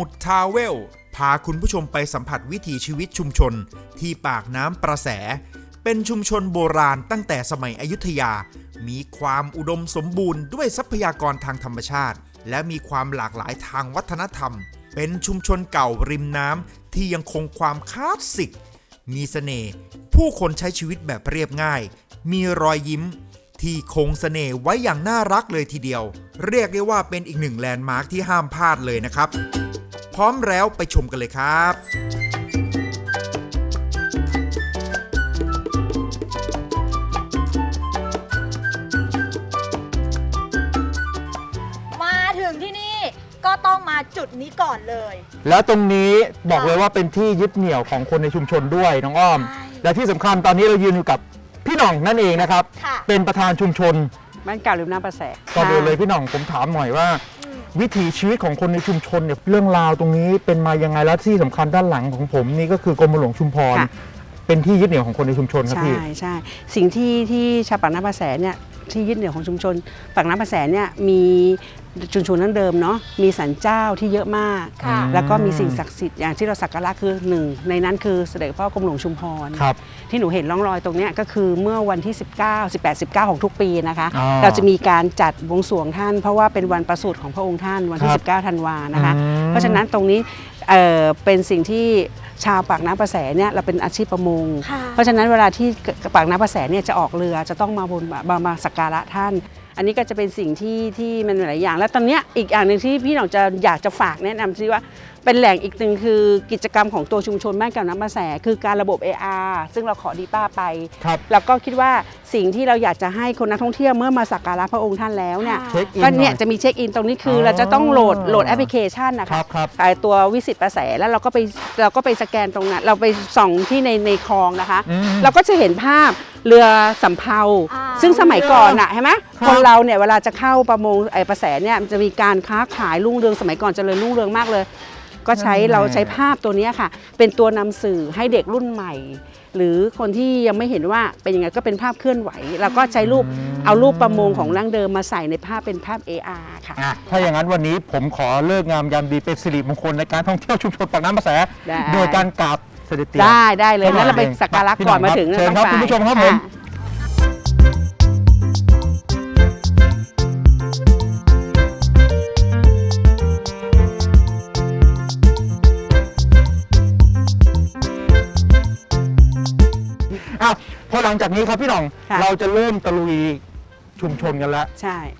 มุดทาเวล พาคุณผู้ชมไปสัมผัสวิถีชีวิตชุมชน ที่ปากน้ำประแส เป็นชุมชนโบราณตั้งแต่สมัยอยุธยา มีความอุดมสมบูรณ์ด้วยทรัพยากรทางธรรมชาติ และมีความหลากหลายทางวัฒนธรรม เป็นชุมชนเก่าริมน้ำที่ยังคงความคลาสสิก มีเสน่ห์ผู้คนใช้ชีวิตแบบเรียบง่าย มีรอยยิ้มที่คงเสน่ห์ไว้อย่างน่ารักเลยทีเดียว เรียกได้ว่าเป็นอีกหนึ่งแลนด์มาร์คที่ห้ามพลาดเลยนะครับ ร้อมแล้วไปชมกันเลยครับมาถึงที่นี่ก็ต้องมาจุดนี้ก่อนเลย แล้วตรงนี้บอกเลยว่าเป็นที่ยึดเหนี่ยวของคนในชุมชนด้วยน้องอ้อม ใช่และที่สำคัญตอนนี้เรายืนอยู่กับพี่หน่องนั่นเองนะครับ ค่ะ เป็นประธานชุมชนบ้านเก่าริมน้ำประแสก่อนอื่นเลยพี่หน่องผมถามหน่อยว่า วิถีชีวิตของคนในชุมชนเนี่ยเรื่องราวตรงนี้เป็นมายังไงแล้วที่สำคัญด้านหลังของผมนี่ก็คือกรมหลวงชุมพร ค่ะ เป็นที่ยึดเหนี่ยวของคนในชุมชนครับใช่พี่ ใช่สิ่งที่ที่ชาวปากน้ำประแสเนี่ย ที่ยึดเหนี่ยวของชุมชนปากน้ำประแสเนี่ยมีชุมชนนั้นเดิมเนาะมีศาลเจ้าที่เยอะมาก ค่ะ แล้วก็มีสิ่งศักดิ์สิทธิ์อย่างที่เราสักการะคือหนึ่งในนั้นคือเสด็จพ่อกรมหลวงชุมพร ครับ ที่หนูเห็นร่องรอยตรงเนี้ยก็คือเมื่อวันที่ 19 18 19 ของทุกปีนะคะ อ๋อเราจะมีการจัดบวงสรวงท่าน เพราะว่าเป็นวันประสูติของพระองค์ท่านวันที่ ครับ19ธันวานะคะ อืมเพราะฉะนั้นตรงนี้เอ่อเป็นสิ่งที่ ชาวปากน้ำประแสเนี่ยเราเป็นอาชีพประมงค่ะเพราะฉะนั้นเวลาที่ปากน้ำประแสเนี่ยจะออกเรือจะต้องมาบนมามาสักการะท่าน อันนี้ก็จะเป็นสิ่งที่ที่มันหลายอย่าง แล้วตอนเนี้ยอีกอย่างหนึ่งที่พี่หน่องจะอยากจะฝากแนะนำที่ว่า เป็นแหล่งอีกหนึ่งคือกิจกรรมของตัวชุมชนบ้านเก่าน้ำประแส คือการระบบ AR ซึ่งเราขอดีป้าไป ครับ แล้วก็คิดว่าสิ่งที่เราอยากจะให้คนนักท่องเที่ยวเมื่อมาสักการะพระองค์ท่านแล้วเนี่ยเช็คอินก็เนี่ยหน่อย จะมีเช็คอินตรงนี้คือออเราจะต้องโหลดโหลดแอปพลิเคชันนะครัคะบครับ ไอตัววิสิตประแสแล้วเราก็ไปเราก็ไปสแกนตรงนั้น เราไปส่องที่ในในคลองนะคะ อืม เราก็จะเห็นภาพเรือสำเภา อ่า ซึ่งสมัยก่อนอะเห็นไหมครับ คนเราเนี่ยเวลาจะเข้าประมงไอประแสเนี่ยมันจะมีการค้าขายรุ่งเรืองสมัยก่อนเจริญรุ่งเรืองมากเลย ก็ใช้นั่นไงเราใช้ภาพตัวเนี้ยค่ะ เป็นตัวนำสื่อให้เด็กรุ่นใหม่ หรือคนที่ยังไม่เห็นว่าเป็นยังไงก็เป็นภาพเคลื่อนไหว แล้วก็ใช้รูปเอารูปประมงของดั้งเดิมมาใส่ในภาพเป็นภาพ AR ค่ะอะ ถ้าอย่างนั้นวันนี้ผมขอเลิกงามยามดีเป็นสิริมงคลในการท่องเที่ยวชุมชนปากน้ำประแสได้โดยการกราบเสด็จเตียได้ได้เลยให้หน่งั้อยนเราไปสักการะพี่ก่อนหน่มาอยถึงครับเชิญครับต้องคุณผู้ชมครับผม ลังจากนี้ครับพี่หน่อง ค่ะ เราจะเริ่มตะลุยชุมชนกันแล้ว ใช่ท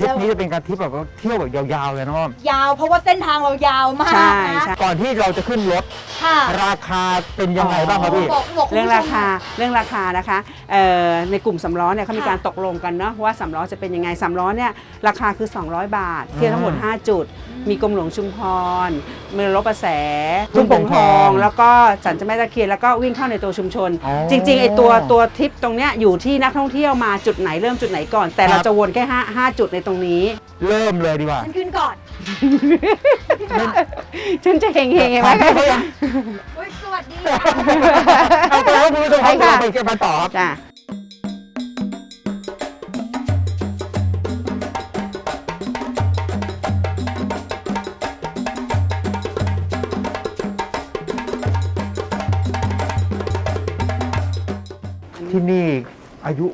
ริปนี้จะเป็นการทริปแบบว่าเที่ยวแบบยาวๆเลยนะอ้อมยาวเพราะว่าเส้นทางเรายาวมากใช่นะใช่ ก่อนที่เราจะขึ้นรถค่ะราคาเป็นยังไงบ้างครับพี่ บอกบอกคุณเรื่องผู้ชมราคาเรื่องราคานะคะเอ่อในกลุ่มสำล้อเนี่ยเขามีค่ะการตกลงกันเนาะว่าสำล้อจะเป็นยังไงสำล้อเนี่ยราคาคือ 200 บาท เที่ยวทั้งหมดอืม5จุด มีกรมหลวงชุมพรมีรถประแสทุ่ทุ่งงโป่โป่งงททอองงแล้วก็สันเจะแม่ตะเคียนแล้วก็วิ่งเข้าในตัวชุมชน อ๋อจริงๆไอตัวตัวทริปตรงเนี้ยอยู่ที่นักท่องเที่ยวมาจุดไหนเริ่มจุดไหนก่อน แต่ครัเราบจะวนแค่ห้าห้าจุดในตรงนี้ เริ่มเลยดีกว่าฉันขึ้นก่อนฉันจะเฮงเฮงๆไงไหมถามพี่เขายังอุ๊ยสวัสดีค่ะเอาไปครับคุณผู้ชมครับไปค่ะ เราไปกันต่อครับจ้ะที่นี่อายุ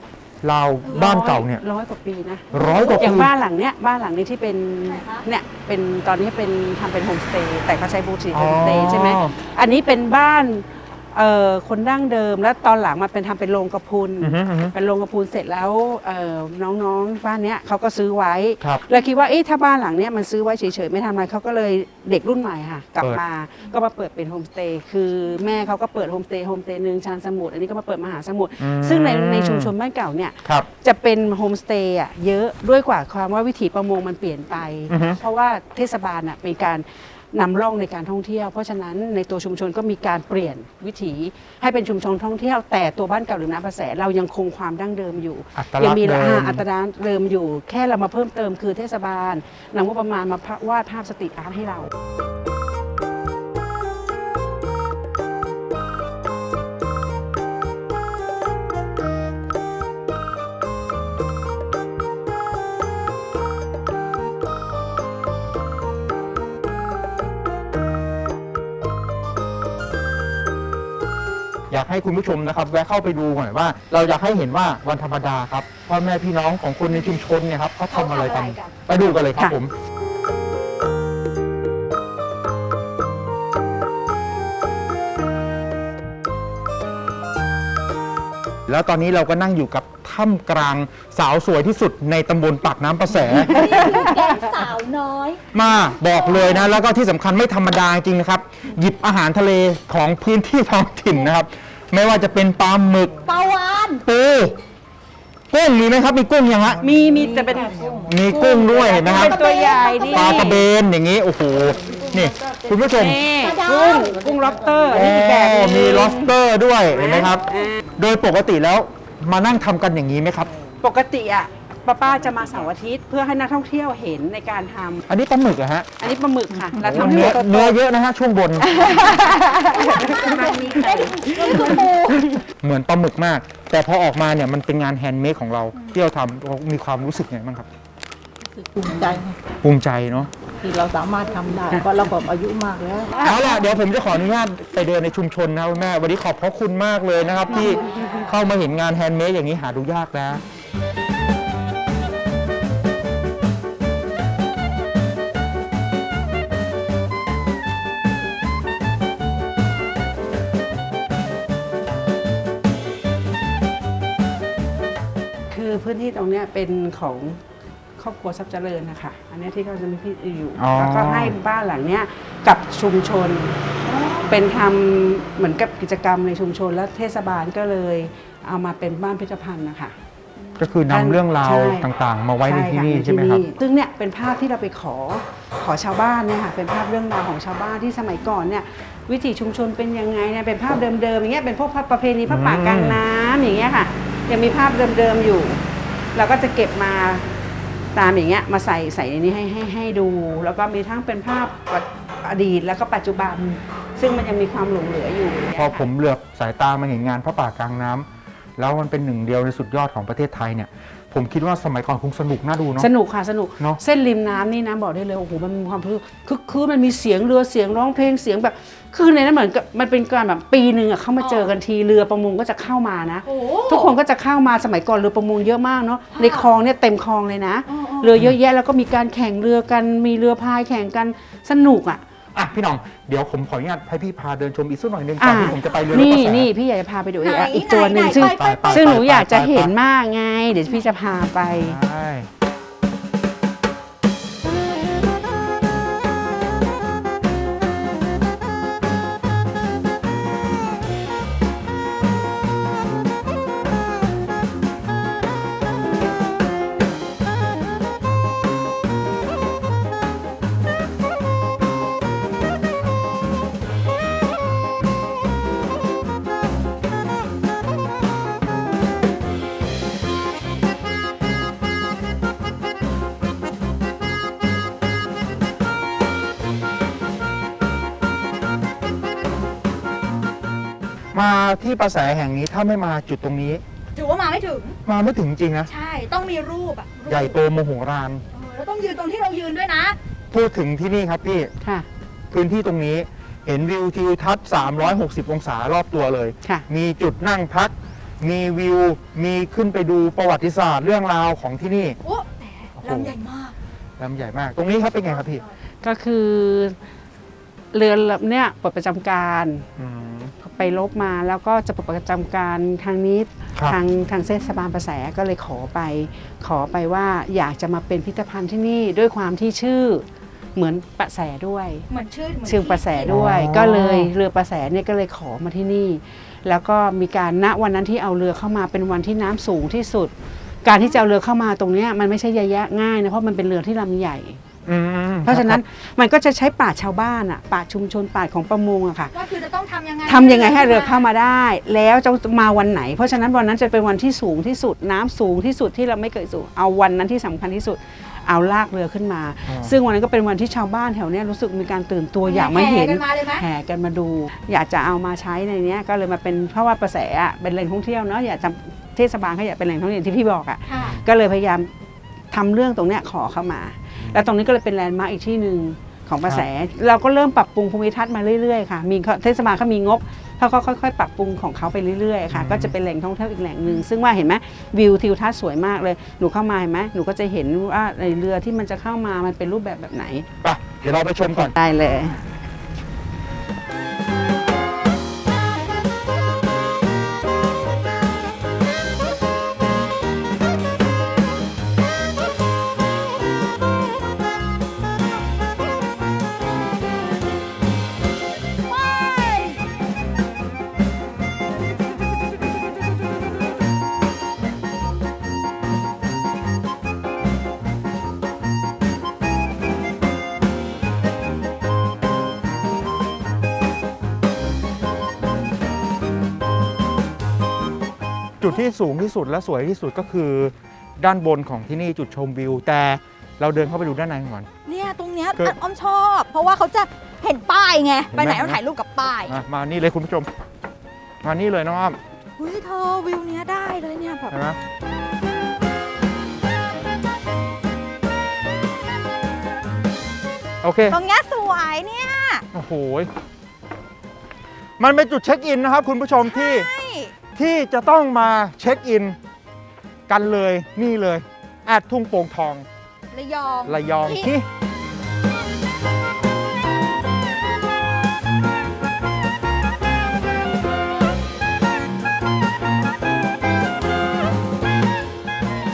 ราวบ้านเก่าเนี่ย ร้อยกว่าปีนะร้อยกว่าอย่างปี บ้านหลังเนี้ยบ้านหลังนี้ที่เป็นไหนคะเนี่ยเป็นตอนนี้เป็นทำเป็นโฮมสเตย์แต่เขาใช้บูติกอ๋โฮอมสเตย์ใช่ไหมอันนี้เป็นบ้าน เอ่อคนดั้งเดิมแล้วตอนหลังมาเป็นทำเป็นโรงกระพุนอือฮึอือฮึ เป็นโรงกระพุนเสร็จแล้วเอ่อน้องๆบ้านเนี้ยเขาก็ซื้อไว้ครับแล้วคิดว่าเอ๊ะถ้าบ้านหลังเนี้ยมันซื้อไว้เฉยๆไม่ทำอะไรเขาก็เลยเด็กรุ่นใหม่ค่ะ กลับเปิดมาก็มาเปิดเป็นโฮมสเตย์คือแม่เขาก็เปิดโฮมสเตย์โฮมสเตย์หนึ่งชานสมุทรอันนี้ก็มาเปิดมหาสมุทรอืมซึ่งในในชุมชนบ้านเก่าเนี่ย ครับ จะเป็นโฮมสเตย์อะเยอะด้วยกว่าความว่าวิถีประมงมันเปลี่ยนไป อือฮึเพราะว่าเทศบาลอะเป็นการ นำร่องในการท่องเที่ยว เพราะฉะนั้นในตัวชุมชนก็มีการเปลี่ยนวิถีให้เป็นชุมชนท่องเที่ยว แต่ตัวบ้านเก่าหรือน้ำประแสเรายังคงความดั้งเดิมอยู่อัตลักษณ์ยัมีเดิม อ่าอัตราเดิมอยู่ แค่เรามาเพิ่มเติมคือเทศบาลนำงบประมาณมาวาดภาพสตรีทอาร์ตให้เราากให้คุณผู้ชมนะครับ แวะเข้าไปดูหน่อยว่า เราอยากให้เห็นว่าวันธรรมดาครับพ่อแม่พี่น้องของคนในชุมชนเนี่ยครับเขาทำอะไรกันไปดูกันเลยครับค่ะผม แล้วตอนนี้เราก็นั่งอยู่กับถ้ำกลางสาวสวยที่สุดในตำบลปากน้ำประแสแกงสาวน้อย มาบอกเลยนะ แล้วก็ที่สำคัญไม่ธรรมดาจริงนะครับ หยิบอาหารทะเลของพื้นที่ท้องถิ่นนะครับ ไม่ว่าจะเป็นปลาหมึกปลาวานปูกุ้งมีไหมครับ มีกุ้งยังฮะมีมีแต่เป็นมีกุ้งด้วยเห็นไหมครับเป็นตัวใหญ่ดิปลากระเบนอย่างนี้โอ้โหนี่คุณผู้ชมนี่กุ้งกุ้งล็อบสเตอร์อันโอ้นี้อีกแบบหนึ่งมีล็อบสเตอร์ด้วยเห็นไหมครับอ่าโดยปกติแล้วมานั่งทำกันอย่างนี้ไหมครับ ปกติอะ ป้าป้าจะมาเสาร์อาทิตย์เพื่อให้นักท่องเที่ยวเห็นในการทำอันนี้ปลาหมึกเหรอฮะอันนี้ปลาหมึกค่ะเราทำให้เนื้อตัวโตเนื้อเยอะนะฮะช่วงบนมันมีไข่เหมือนปลาหมึกมาก แต่พอออกมาเนี่ยมันเป็นงานแฮนด์เมดของเราที่เราทำเรามีความรู้สึกไงบ้างครับภูมิใจภูมิใจเนาะที่เราสามารถทำได้ เพราะเราแบบอายุมากแล้ว เอาล่ะเดี๋ยวผมจะขออนุญาตไปเดินในชุมชนนะครับคุณแม่วันนี้ขอบพระคุณมากเลยนะครับ ที่เข้ามาเห็นงานแฮนด์เมดอย่างนี้หาดูยากนะ พื้นที่ตรงเนี้ยเป็นของครอบครัวทรัพย์เจริญนะคะอันเนี้ยที่เขาจะมีพี่อยู่อ๋อ แล้วก็ให้บ้านหลังเนี้ยกับชุมชน เป็นทำเหมือนกับกิจกรรมในชุมชน แล้วเทศบาลก็เลยเอามาเป็นบ้านพิพิธภัณฑ์นะคะ ก็คือนำเรื่องราวใช่ ต่างๆ มาไว้ในที่นี่ค่ะใช่ไหมครับซึ่งเนี่ยเป็นภาพที่เราไปขอขอชาวบ้านเนี่ยค่ะเป็นภาพเรื่องราวของชาวบ้านที่สมัยก่อนเนี่ยวิถีชุมชนเป็นยังไงเนี่ยเป็นภาพเดิมๆอย่างเงี้ยเป็นพวกประเพณีพระป่ากลางน้ำอย่างเงี้ยค่ะยังมีภาพเดิมๆอยู่ เราก็จะเก็บมาตามอย่างเงี้ยมาใส่ใส่ในนี้ให้ให้ให้ดู แล้วก็มีทั้งเป็นภาพอดีตแล้วก็ปัจจุบัน ซึ่งมันยังมีความหลงเหลืออยู่พอผมเหลือบสายตามาเห็นงานพระป่ากลางน้ำแล้วมันเป็นหนึ่งเดียวในสุดยอดของประเทศไทยเนี่ย ผมคิดว่าสมัยก่อนคงสนุกน่าดูเนาะ สนุกค่ะสนุกเนอะ เส้นริมน้ำนี่นะบอกได้เลยโอ้โหมันมีความคือคือคือมันมีเสียงเรือเสียงร้องเพลงเสียงแบบ คือในนั้นเหมือนกับมันเป็นการแบบปีหนึ่งอะเข้ามาเจอกันทีเรือประมงก็จะเข้ามานะ โอ้ ทุกคนก็จะเข้ามาสมัยก่อนเรือประมงเยอะมากเนาะค่ะในคลองเนี่ยเต็มคลองเลยนะอ๋ออ๋อเรือเยอะแยะแล้วก็มีการแข่งเรือกันมีเรือพายแข่งกันสนุกอะ อะพี่หน้องเดี๋ยวผมขออนุญาตให้พี่พาเดินชมอีกสักหน่อยหนึงก่อนที่ผมจะไปเรือรถนี่กระแส นี่พี่อยากจะพาไปดูอีกไหนอะอีกตัวหนึ่งไหนซึ่งไปไปไป ซึ่งหนูอยากจะไปไปเห็นมากไง เดี๋ยวพี่จะพาไป ใช่ มาที่ประแสแห่งนี้ถ้าไม่มาจุดตรงนี้ ถือว่ามาไม่ถึง มาไม่ถึงจริงนะใช่ต้องมีรูปอะรูปใหญ่โตโมโหราน เออแล้วต้องยืนตรงที่เรายืนด้วยนะ พูดถึงที่นี่ครับพี่ ค่ะ พื้นที่ตรงนี้เห็นวิวทิวทัศน์ 360 องศารอบตัวเลย ค่ะ มีจุดนั่งพัก มีวิว มีขึ้นไปดูประวัติศาสตร์เรื่องราวของที่นี่ โอ้แต่ลำใหญ่มาก ลำใหญ่มาก ตรงนี้ครับเป็นไงครับพี่ก็คือเรือลำเนี่ยปลดประจำการ อืม ไปลบมาแล้วก็จะปลดประจำการทางนี้ครับ ทางทางเทศบาลประแสก็เลยขอไป ขอไปว่าอยากจะมาเป็นพิพิธภัณฑ์ที่นี่ด้วยความที่ชื่อเหมือนประแสด้วย เหมือนชื่อเหมือนชื่อประแสด้วย อ๋อ ก็เลยเรือประแสเนี่ยก็เลยขอมาที่นี่ แล้วก็มีการณวันนั้นที่เอาเรือเข้ามาเป็นวันที่น้ำสูงที่สุด การที่จะเอาเรือเข้ามาตรงเนี้ยมันไม่ใช่ยะง่ายนะเพราะมันเป็นเรือที่ลำใหญ่ อืมเพราะฉะนั้นมันก็จะใช้ป่าชาวบ้านอะป่าชุมชนป่าของประมงอะค่ะก็คือจะต้องทำยังไงทำยังไงให้เรือเข้ามาได้ แล้วจะมาวันไหน เพราะฉะนั้นวันนั้นจะเป็นวันที่สูงที่สุดน้ำสูงที่สุดที่เราไม่เคยสูงเอาวันนั้นที่สำคัญที่สุดเอาลากเรือขึ้นมาอ๋อซึ่งวันนั้นก็เป็นวันที่ชาวบ้านแถวเนี้ยรู้สึกมีการตื่นตัวอยากมาเห็นแห่กันมาเลยไหมแห่กันมาดู อยากจะเอามาใช้ในเนี้ยก็เลยมาเป็นเพราะว่าประแสอะเป็นแหล่งท่องเที่ยวเนาะอยากจะเทศบาลเขาอยากเป็นแหล่งท่องเที่ยวที่พี่บอกอะค่ะ ก็เลยพยายามทำเรื่องตรงเนี้ยขอเข้ามา แล้วตรงนี้ก็เลยเป็นแลนด์มาร์กอีกที่หนึ่งของประแส เราก็เริ่มปรับปรุงภูมิทัศน์มาเรื่อยๆค่ะ มีเทศบาลเขามีงบเขาก็ค่อยๆ ปรับปรุงของเขาไปเรื่อยๆค่ะอืมก็จะเป็นแหล่งท่องเที่ยวอีกแหล่งหนึ่งซึ่งว่าเห็นไหมวิวทิวทัศน์สวยมากเลย หนูเข้ามาเห็นไหมหนูก็จะเห็นว่าในเรือที่มันจะเข้ามามันเป็นรูปแบบแบบไหน ไปเดี๋ยวเราไปชมก่อน ได้เลย จุดที่สูงที่สุดและสวยที่สุดก็คือ ด้านบนของที่นี่จุดชมวิว แต่เราเดินเข้าไปดูด้านในก่อน เนี่ยตรงเนี้ยคืออ้อมชอบ เพราะว่าเขาจะเห็นป้ายไงเห็นไหมไปไหนต้องถ่ายรูปกับป้ายอะมานี่เลยคุณผู้ชม มานี่เลยน้องอ้อมเฮ้ยเธอวิวเนี้ยได้เลยเนี่ยแบบเห็นไหมโอเค ตรงเนี้ยสวยเนี่ย โอ้โห มันเป็นจุดเช็คอินนะครับ คุณผู้ชมที่ใช่ ที่จะต้องมาเช็คอิน กันเลยนี่เลยแอดทุ่งโป่งทองระยองระยองที่ที่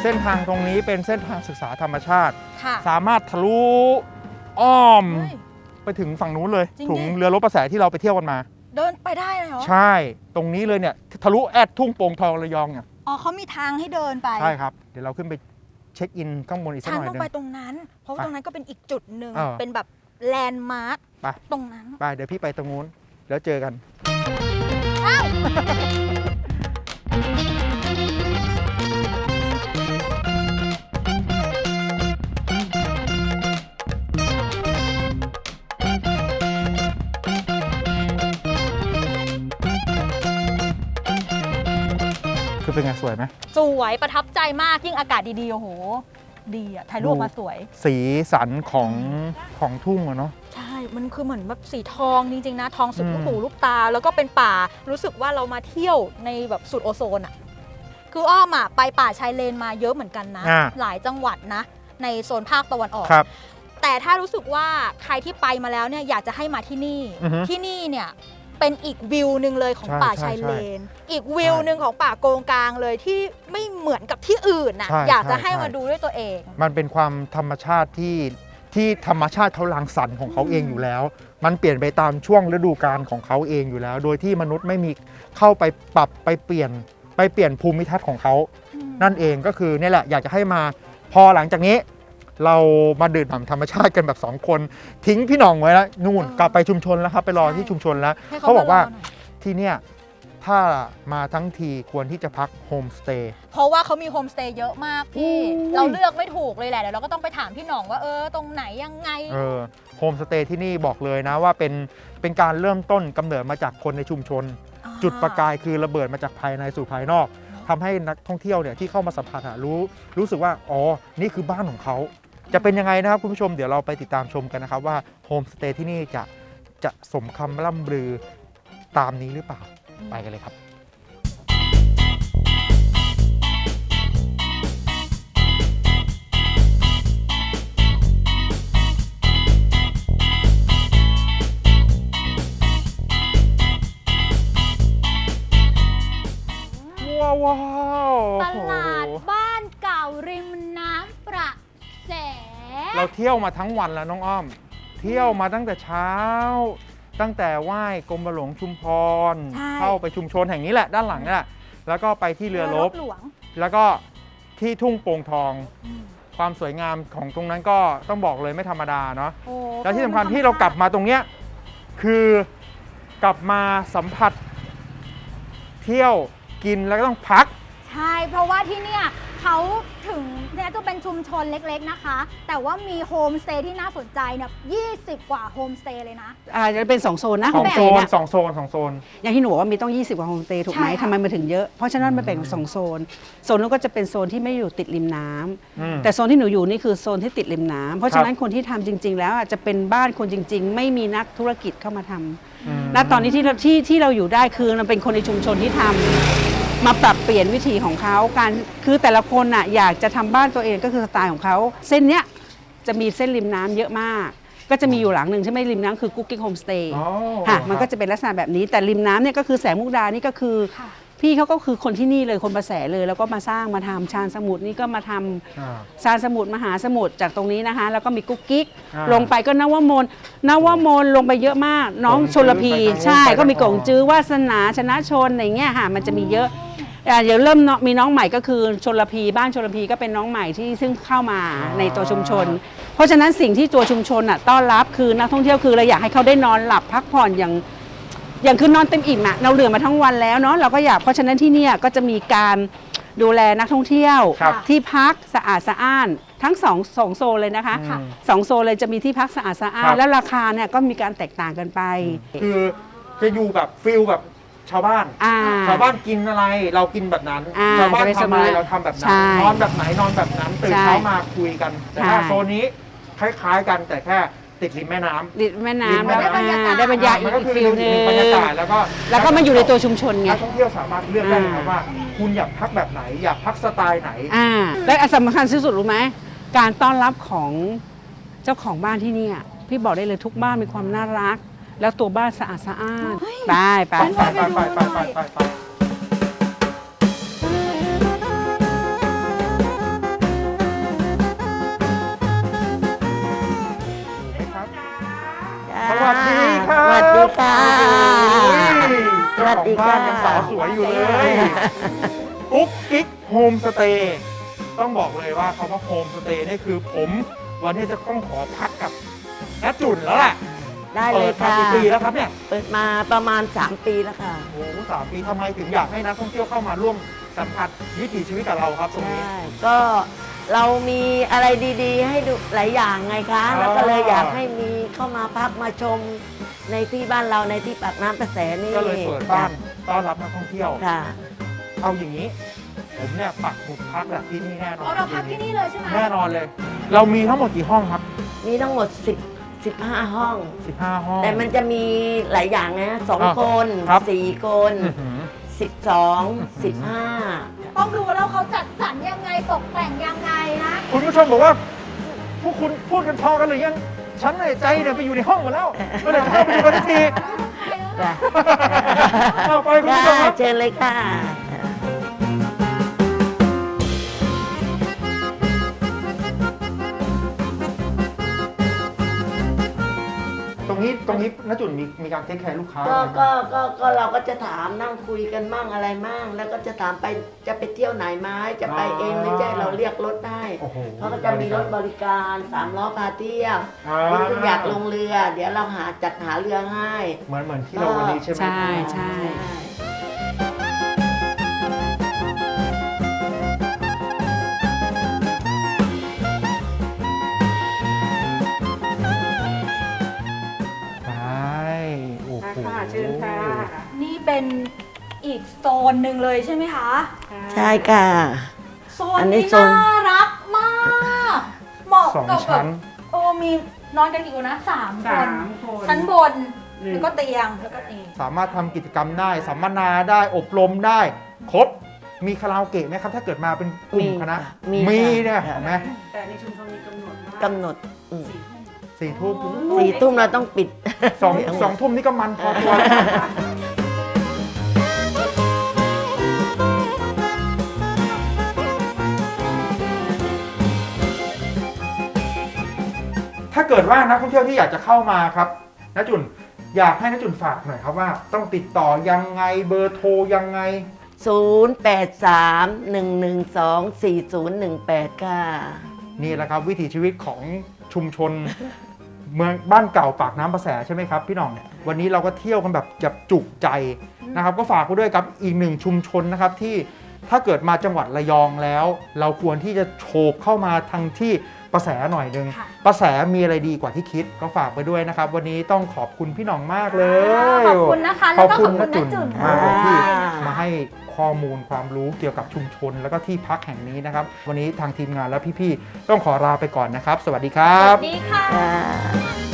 เส้นทางตรงนี้เป็นเส้นทางศึกษาธรรมชาติ ค่ะ สามารถทะลุอ้อม เฮ้ย ไปถึงฝั่งนู้นเลยจริงดิถุงเรือรบประแสที่เราไปเที่ยวกันมา เดินไปได้เลยเหรอ ใช่ ตรงนี้เลยเนี่ยทะลุแอดทุ่งโป่งทองระยองเนี่ยอ๋อเขามีทางให้เดินไปใช่ครับ เดี๋ยวเราขึ้นไปเช็คอินข้างบนอีกสักทางหน่อยต้องหนึง ไปตรงนั้น เพราะว่าไปตรงนั้นก็เป็นอีกจุดหนึ่ง เออเป็นแบบแลนด์มาร์คไป ตรงนั้น ไปเดี๋ยวพี่ไปตรงนู้นแล้วเจอกัน คือเป็นไงสวยไหม สวยประทับใจมากยิ่งอากาศดีๆโอ้โห ดีอะถ่ายรูปออกมาสวย สีสันของของทุ่งอะเนาะ ใช่ มันคือเหมือนแบบสีทองจริงๆนะ ทองสุดอืม ลูกหูลูกตา แล้วก็เป็นป่า รู้สึกว่าเรามาเที่ยวในแบบสุดโอโซนอะคืออ้อมอะไปป่าชายเลนมาเยอะเหมือนกันนะ อ่า หลายจังหวัดนะ ในโซนภาคตะวันออก ครับ แต่ถ้ารู้สึกว่าใครที่ไปมาแล้วเนี่ยอยากจะให้มาที่นี่ อือฮึที่นี่เนี่ย เป็นอีกวิวหนึ่งเลยของใช่ป่าใช่ชายใช่เลน อีกวิวหนึ่งของป่าโกงกลางเลยที่ไม่เหมือนกับที่อื่นน่ะใช่อยากจะใช่ให้ใช่ มาดูด้วยตัวเอง มันเป็นความธรรมชาติที่ที่ธรรมชาติเขารังสรรค์ของเขาเองอยู่แล้ว มันเปลี่ยนไปตามช่วงฤดูกาลของเขาเองอยู่แล้ว โดยที่มนุษย์ไม่มีเข้าไปปรับไปเปลี่ยนไปเปลี่ยนภูมิทัศน์ของเขา นั่นเองก็คือนี่แหละอยากจะให้มาพอหลังจากนี้ เรามาดื่มด่ำธรรมชาติกันแบบสองคน ทิ้งพี่หน่องไว้แล้วนู่นเออกลับไปชุมชนแล้วครับไปรอใช่ที่ชุมชนแล้ว ให้เขาบอกว่ามรหน่ยที่เนี่ยถ้ามาทั้งทีควรที่จะพักโฮมสเตย์ เพราะว่าเขามีโฮมสเตย์เยอะมากพี่ อุ้ย เราเลือกไม่ถูกเลยแหละเดี๋ยวเราก็ต้องไปถามพี่หน่องว่าเออตรงไหนยังไง เออโฮมสเตย์ที่นี่บอกเลยนะว่าเป็นเป็นการเริ่มต้นกำเนิดมาจากคนในชุมชน จุดประกายคือระเบิดมาจากภายในสู่ภายนอกทำให้นักท่องเที่ยวเนี่ยที่เข้ามาสัมผัสอะรู้รู้สึกว่าอ๋อนี่คือบ้านของเขา จะเป็นยังไงนะครับคุณผู้ชมเดี๋ยวเราไปติดตามชมกันนะครับว่าโฮมสเตย์ที่นี่จะจะสมคำล่ำลือตามนี้หรือเปล่าไปกันเลยครับ เราเที่ยวมาทั้งวันแล้วน้องอ้อม เที่ยวมาตั้งแต่เช้า ตั้งแต่ไหว้กรมหลวงชุมพร ใช่ เข้าไปชุมชนแห่งนี้แหละด้านหลังนี่แหละแล้วก็ไปที่เรือรบ หลวงแล้วก็ที่ทุ่งโป่งทองความสวยงามของตรงนั้นก็ต้องบอกเลยไม่ธรรมดาเนาะ โอ้แล้วที่สำคัญที่เรากลับมาตรงเนี้ยคือกลับมาสัมผัส เที่ยวกินแล้วก็ต้องพัก ใช่ เพราะว่าที่เนี่ยเขาถึงเนี่ยจะเป็นชุมชนเล็กๆนะคะ แต่ว่ามีโฮมสเตย์ที่น่าสนใจเนี่ย20 กว่าโฮมสเตย์เลยนะอาจจะเป็น 2 โซนนะสองโฮมสโซเตย์นเนี่ยสองโซนสองโซน อย่างที่หนูบอกว่ามีต้อง 20 กว่าโฮมสเตย์ถูกไหมใช่ค่ะ ทำไมมันถึงเยอะ เพราะฉะนั้นมันแบ่งเป็นสองโซน โซนนู้นก็จะเป็นโซนที่ไม่อยู่ติดริมน้ำอืม แต่โซนที่หนูอยู่นี่คือโซนที่ติดริมน้ำเพราะฉะนั้นคนที่ทำจริง ๆ แล้วอาจจะเป็นบ้านคนจริง ๆ ไม่มีนักธุรกิจเข้ามาทำอืมณตอนนี้ที่เราที่ที่เราอยู่ได้คือมันเป็นคนในชุมชนที่ทำ มาปรับเปลี่ยนวิธีของเขาการคือแต่ละคนน่ะอยากจะทำบ้านตัวเองก็คือสไตล์ของเขาเส้นเนี้ยจะมีเส้นริมน้ำเยอะมาก ก็จะมีอยู่หลังหนึ่งใช่ไหมริมน้ำคือกุ๊กกิ๊กโฮมสเตย์อ๋อค่ะมันก็ครับจะเป็นลักษณะแบบนี้แต่ริมน้ำเนี่ยก็คือแสงมุกดานี่ก็คือค่ะพี่เขาก็คือคนที่นี่เลยคนประแสเลยแล้วก็มาสร้างมาทำชานสมุทรนี่ก็มาทำอ่าชานสมุทรมหาสมุทรจากตรงนี้นะคะ แล้วก็มีกุ๊กกิ๊กอ่าลงไปก็นวมนนวมนลงไปเยอะมาก น้องกงจื้อชลพี ไปทางนู้นใช่ไปทางก็มีกงอ๋อจื้อวาสนาชนะชนอะไรเงี้ยค่ะ มันจะมีเยอะ อ่าเดี๋ยวเริ่มเนอะมีน้องใหม่ก็คือชลพีบ้านชลพีก็เป็นน้องใหม่ที่ซึ่งเข้ามาในตัวชุมชน เพราะฉะนั้นสิ่งที่ตัวชุมชนอะต้อนรับคือนักท่องเที่ยวคือเราอยากให้เขาได้นอนหลับพักผ่อนอย่างอย่างคือนอนเต็มอิ่มอะเราเหลือมาทั้งวันแล้วเนาะเราก็อยากเพราะฉะนั้นที่เนี่ยก็จะมีการดูแลนักท่องเที่ยว ครับที่พักสะอาดสะอ้านทั้งสองสองโซนเลยนะคะอืมสองโซนเลยจะมีที่พักสะอาดสะอ้าครันบแล้วราคาเนี่ยก็มีการแตกต่างกันไป คือจะอยู่แบบฟิลแบบ ชาวบ้าน อ่า ชาวบ้านกินอะไรเรากินแบบนั้น อ่าชาวบ้านจะเป็นทำอะไรสบายเราทำแบบนั้ใช่นนอนแบบไหนนอนแบบนั้น ตื่นใช่เช้ามาคุยกัน แต่ถ้าใช่ โซนนี้คล้ายๆกันแต่แค่ติดริมแม่น้ำ ริมแม่ริมน้ำแม่แล้วน้ำ อ่าได้บรรยากาศมัอีนก็กคือฟิลหนึงบรรยากาศแล้วก็แล้วก็มาอยู่ในตัวชุมชนไง นักท่องเที่ยวสามารถเลือกได้เลยครับอ่าว่า คุณอยากพักแบบไหน อยากพักสไตล์ไหน อ่าและอันสำคัญที่สุดรู้ไหมการต้อนรับของเจ้าของบ้านที่เนี่ยพี่บอกได้เลยทุกบ้านมีความน่ารัก แล้วตัวบ้านสะอาดสะอ้านไปไปไปไปไปไปไปไปไปสวัสดีครับสวัสดีค่ะเจ้าของบ้านยังสาวสวยอยู่เลยกุ๊กกิ๊กโฮมสเตย์ต้องบอกเลยว่าคำว่าโฮมสเตย์นี่คือผมวันนี้จะต้องขอพักกับน้าจุนแล้วแหละ ได้เลเปิยดมาค่ะกี่ปีแล้วครับเนี่ยเปิดมาประมาณ 3 ปีแล้วค่ะ โอ้โหสามปีทำไมถึงอยากให้นักท่องเที่ยวเข้ามาร่วมสัมผัสวิถีชีวิตกับเราครับตรงนี้ ใช่ ก็เรามีอะไรดีๆ ให้ดูหลายอย่างไงคะ อ๋อ แล้วก็เลยอยากให้มีเข้ามาพักมาชมในที่บ้านเราในที่ปากน้ำประแสนี่ก็เลยเปิดบ้านต้อนรับนักท่องเที่ยว ค่ะ เอาอย่างนี้ ผมเนี่ยปักหมุดพักแบบที่นี่แน่นอนเอาเราพักที่นี่เลยใช่ไหมแน่นอนเลย เรามีทั้งหมดกี่ห้องครับ มีทั้งหมด 10 15 ห้อง 15 ห้อง แต่มันจะมีหลายอย่างนะสองอะคนครับ สี่คนอื้อหือ12 15ต้องดูแล้วเขาจัดสรรยังไงตกแต่งยังไงนะ คุณผู้ชมบอกว่า พวกคุณพูดกันพอกันหรือยัง ฉันเนี่ยใจเนี่ยไปอยู่ในห้องหมดแล้วไม่ได้เข้าไปดูกันสักที จ้ะ เอาไปคุณผู้ชมครับ เชิญเลยค่ะ นี้ตรงนี้น้าจุนมีมีการเทคแคร์ลูกค้าก็ไหมก็ก็ก็เราก็จะถามนั่งคุยกันมั่งอะไรมั่งแล้วก็จะถามไปจะไปเที่ยวไหนไหมจะไปเองหรือจะให้เราเรียกรถได้โอ้โหเขาก็จะมีรถบริการสามล้อพาเที่ยวอ่าคุณคุณอยากลงเรือ เดี๋ยวเราหาจัดหาเรือให้ เหมือนเหมือนที่เราวันนี้ใช่ไหม ใช่ใช่ ในหนึ่งเลยใช่ไหมคะใช่ค่ะ โซนอันนี้นี้โซน น่ารักมาก เหมาะสองกับแบชั้บน โอ้มีนอนกันกี่คนนะสามคนสามคน ชั้นบนหนึ่ง แล้วก็เตียงแล้วก็นี่สามารถทำกิจกรรมได้ สัมมนาได้อบรมได้ ครบ มีคาราโอเกะไหมครับ ถ้าเกิดมาเป็นกลุ่มมีคณะค่ะมีมีค่ะ เนี่ยค่ะเห็นไหมแต่ในชุมชนมีกำหนดว่ากำหนดอืมสี่ทุ่มสี่ทุ่มเราต้องปิด สองสองทุ่มนี่ก็มันพอตัวแล้ว เกิดว่านักท่องเที่ยวที่อยากจะเข้ามาครับนะจุนอยากให้นะจุนฝากหน่อยครับว่า ต้องติดต่อยังไงเบอร์โทรยังไง 0831124018 ค่ะ นี่แหละครับ วิถีชีวิตของชุมชน เมืองบ้านเก่าปากน้ำประแสใช่ไหมครับพี่หน้องเนี่ยวันนี้เราก็เที่ยวกันแบบจับจุกใจนะครับก็ฝากไว้ด้วยครับอีกหนึ่งชุมชนนะครับที่ถ้าเกิดมาจังหวัดระยองแล้ว เราควรที่จะโฉบเข้ามาทางที่ ประแสหน่อยหนึงค่ะประแสมีอะไรดีกว่าที่คิดก็ฝากไปด้วยนะครับ วันนี้ต้องขอบคุณพี่หน้องมากเลยขอบคุณนะคะขแล้วอบก็คุขณอบคุณนะจุนะนจุนมากเลยที่ค่ะ มาให้ข้อมูลความรู้เกี่ยวกับชุมชน แล้วก็ที่พักแห่งนี้นะครับ วันนี้ทางทีมงานและพี่ๆต้องขอลาไปก่อนนะครับ สวัสดีครัสบ วัสดีค่ะค่ะ